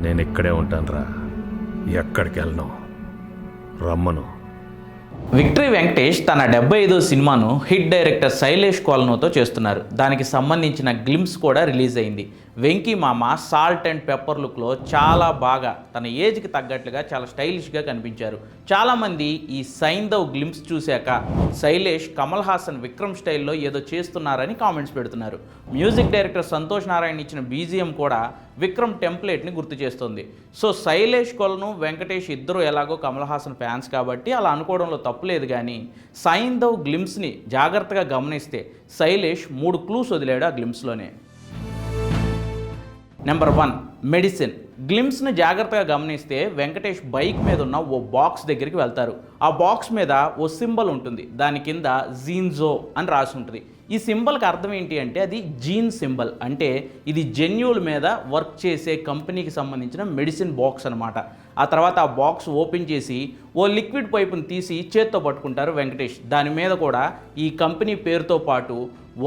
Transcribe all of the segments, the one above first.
నేను ఇక్కడే ఉంటానురా. ఎక్కడికి వెళ్ళను రమ్మను. విక్టరీ వెంకటేష్ తన డెబ్బై ఐదో సినిమాను హిట్ డైరెక్టర్ శైలేష్ కోలనోతో చేస్తున్నారు. దానికి సంబంధించిన గ్లిమ్స్ కూడా రిలీజ్ అయింది. వెంకీ మామ సాల్ట్ అండ్ పెప్పర్ లుక్లో చాలా బాగా తన ఏజ్కి తగ్గట్లుగా చాలా స్టైలిష్గా కనిపించారు. చాలామంది ఈ సైందవ్ గ్లిమ్స్ చూశాక శైలేష్ కమల్ హాసన్ విక్రమ్ స్టైల్లో ఏదో చేస్తున్నారని కామెంట్స్ పెడుతున్నారు. మ్యూజిక్ డైరెక్టర్ సంతోష్ నారాయణ ఇచ్చిన బీజిఎం కూడా విక్రమ్ టెంప్లెట్ని గుర్తు చేస్తుంది. సో శైలేష్ కొలను వెంకటేష్ ఇద్దరు ఎలాగో కమల్ హాసన్ ఫ్యాన్స్ కాబట్టి అలా అనుకోవడంలో తప్పులేదు కానీ సైందవ్ గ్లిమ్స్ని జాగ్రత్తగా గమనిస్తే శైలేష్ మూడు క్లూస్ వదిలాడు ఆ గ్లిమ్స్లోనే. నెంబర్ వన్ మెడిసిన్ గ్లిమ్స్ని జాగ్రత్తగా గమనిస్తే వెంకటేష్ బైక్ మీద ఉన్న ఓ బాక్స్ దగ్గరికి వెళ్తారు. ఆ బాక్స్ మీద ఓ సింబల్ ఉంటుంది. దాని కింద జీన్జో అని రాసి ఉంటుంది. ఈ సింబల్కి అర్థం ఏంటి అంటే అది జీన్ సింబల్ అంటే ఇది జెన్యుల్ మీద వర్క్ చేసే కంపెనీకి సంబంధించిన మెడిసిన్ బాక్స్ అనమాట ఆ తర్వాత ఆ బాక్స్ ఓపెన్ చేసి ఓ లిక్విడ్ పైపుని తీసి చేత్తో పట్టుకుంటారు వెంకటేష్. దాని మీద కూడా ఈ కంపెనీ పేరుతో పాటు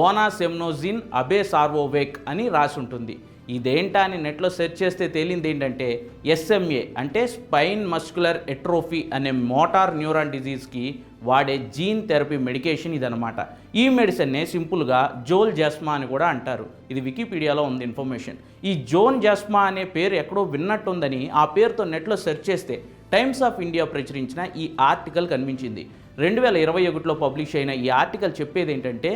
ఓనా సెమ్నోజిన్ అబే సార్వోవేక్ అని రాసి ఉంటుంది. ఇదేంటా అని నెట్లో సెర్చ్ చేస్తే తేలింది ఏంటంటే ఎస్ఎంఏ అంటే స్పైన్ మస్కులర్ ఎట్రోఫీ అనే మోటార్ న్యూరాన్ డిజీజ్కి వాడే జీన్ థెరపీ మెడికేషన్ ఇదనమాట ఈ మెడిసిన్నే సింపుల్గా జోల్ జస్మా అని కూడా అంటారు. ఇది వికీపీడియాలో ఉంది ఇన్ఫర్మేషన్. ఈ జోన్ జస్మా అనే పేరు ఎక్కడో విన్నట్టుందని ఆ పేరుతో నెట్లో సెర్చ్ చేస్తే టైమ్స్ ఆఫ్ ఇండియా ప్రచురించిన ఈ ఆర్టికల్ కనిపించింది. రెండు వేల ఇరవై ఒకటిలో పబ్లిష్ అయిన ఈ ఆర్టికల్ చెప్పేది ఏంటంటే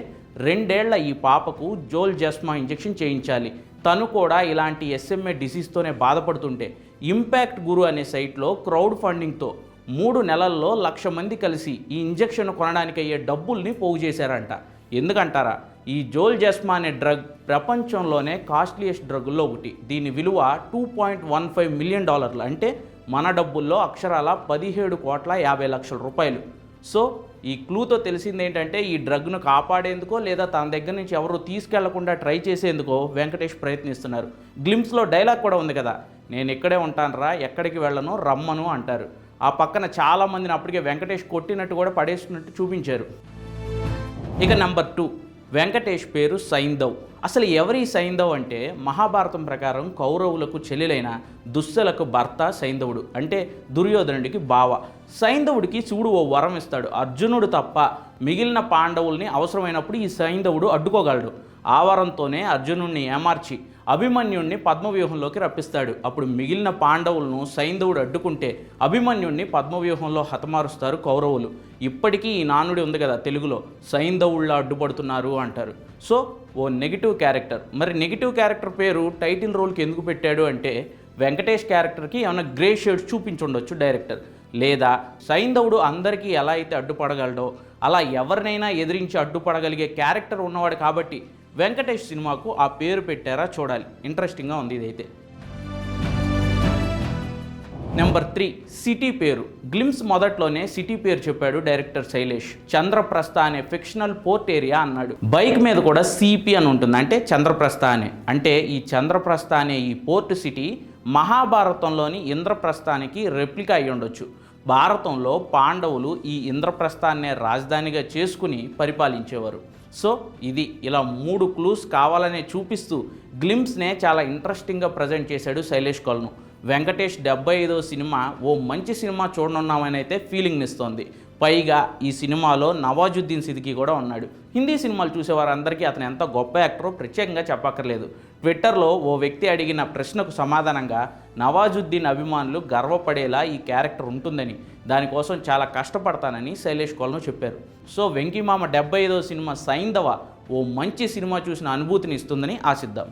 రెండేళ్ళ ఈ పాపకు జోల్ జస్మా ఇంజెక్షన్ చేయించాలి. తను కూడా ఇలాంటి ఎస్ఎంఏ డిసీజ్తోనే బాధపడుతుంటే ఇంపాక్ట్ గురు అనే సైట్లో క్రౌడ్ ఫండింగ్తో మూడు నెలల్లో లక్ష మంది కలిసి ఈ ఇంజెక్షన్ కొనడానికి అయ్యే డబ్బుల్ని పోగు చేశారంట. ఎందుకంటారా? ఈ జోల్ జస్మా అనే డ్రగ్ ప్రపంచంలోనే కాస్ట్లీయెస్ట్ డ్రగ్లో ఒకటి. దీని విలువ two point one five million డాలర్లు అంటే మన డబ్బుల్లో అక్షరాల పదిహేడు కోట్ల యాభై లక్షల రూపాయలు. సో ఈ క్లూతో తెలిసింది ఏంటంటే ఈ డ్రగ్ను కాపాడేందుకో లేదా తన దగ్గర నుంచి ఎవరు తీసుకెళ్ళకుండా ట్రై చేసేందుకో వెంకటేష్ ప్రయత్నిస్తున్నారు. గ్లిమ్స్లో డైలాగ్ కూడా ఉంది కదా నేను ఇక్కడే ఉంటానురా ఎక్కడికి వెళ్ళను రమ్మను అంటారు. ఆ పక్కన చాలామందిని అప్పటికే వెంకటేష్ కొట్టినట్టు కూడా పడేసినట్టు చూపించారు. ఇక నెంబర్ టూ. వెంకటేష్ పేరు సైందవ్ అసలు ఎవరి సైందవ్ అంటే మహాభారతం ప్రకారం కౌరవులకు చెల్లెలైన దుస్సలకు భర్త సైంధవుడు అంటే దుర్యోధనుడికి బావ. సైంధవుడికి శివుడు ఓ వరం ఇస్తాడు. అర్జునుడు తప్ప మిగిలిన పాండవుల్ని అవసరమైనప్పుడు ఈ సైందవుడు అడ్డుకోగలడు. ఆ వరంతోనే అర్జునుడిని ఏమార్చి అభిమన్యుణ్ణి పద్మవ్యూహంలోకి రప్పిస్తాడు. అప్పుడు మిగిలిన పాండవులను సైంధవుడు అడ్డుకుంటే అభిమన్యుణ్ణి పద్మవ్యూహంలో హతమారుస్తారు కౌరవులు. ఇప్పటికీ ఈ నానుడి ఉంది కదా తెలుగులో సైంధవుళ్ళ అడ్డుపడుతున్నారు అంటారు. సో ఓ నెగిటివ్ క్యారెక్టర్. మరి నెగిటివ్ క్యారెక్టర్ పేరు టైటిల్ రోల్కి ఎందుకు పెట్టాడు అంటే వెంకటేష్ క్యారెక్టర్కి ఏమైనా గ్రే షేడ్స్ చూపించుండొచ్చు డైరెక్టర్. లేదా సైంధవుడు అందరికీ ఎలా అయితే అడ్డుపడగలడో అలా ఎవరినైనా ఎదిరించి అడ్డుపడగలిగే క్యారెక్టర్ ఉన్నవాడు కాబట్టి వెంకటేష్ సినిమాకు ఆ పేరు పెట్టారా చూడాలి. ఇంట్రెస్టింగ్గా ఉంది ఇదైతే. నెంబర్ త్రీ సిటీ పేరు. గ్లిమ్స్ మొదట్లోనే సిటీ పేరు చెప్పాడు డైరెక్టర్ శైలేష్. చంద్రప్రస్థ అనే ఫిక్షనల్ పోర్ట్ ఏరియా అన్నాడు. బైక్ మీద కూడా సిపి అని ఉంటుంది. అంటే చంద్రప్రస్థ అనే. అంటే ఈ చంద్రప్రస్థ అనే ఈ పోర్ట్ సిటీ మహాభారతంలోని ఇంద్రప్రస్థానికి రెప్లికా అయి ఉండొచ్చు భారతంలో పాండవులు ఈ ఇంద్రప్రస్థాన్నే రాజధానిగా చేసుకుని పరిపాలించేవారు. సో ఇది ఇలా మూడు క్లూస్ కావాలనే చూపిస్తూ గ్లిమ్స్నే చాలా ఇంట్రెస్టింగ్గా ప్రజెంట్ చేశాడు శైలేష్ కొలను. వెంకటేష్ డెబ్బై ఐదో సినిమా ఓ మంచి సినిమా చూడనున్నామని అయితే ఫీలింగ్ ఇస్తోంది పైగా ఈ సినిమాలో నవాజుద్దీన్ సిద్దికి కూడా ఉన్నాడు. హిందీ సినిమాలు చూసేవారందరికీ అతను ఎంత గొప్ప యాక్టరో ప్రత్యేకంగా చెప్పక్కర్లేదు. ట్విట్టర్లో ఓ వ్యక్తి అడిగిన ప్రశ్నకు సమాధానంగా నవాజుద్దీన్ అభిమానులు గర్వపడేలా ఈ క్యారెక్టర్ ఉంటుందని దానికోసం చాలా కష్టపడతానని శైలేష్ కొలను చెప్పారు. సో వెంకీమామ డెబ్బై ఐదో సినిమా సైందవ ఓ మంచి సినిమా చూసిన అనుభూతిని ఇస్తుందని ఆశిద్దాం.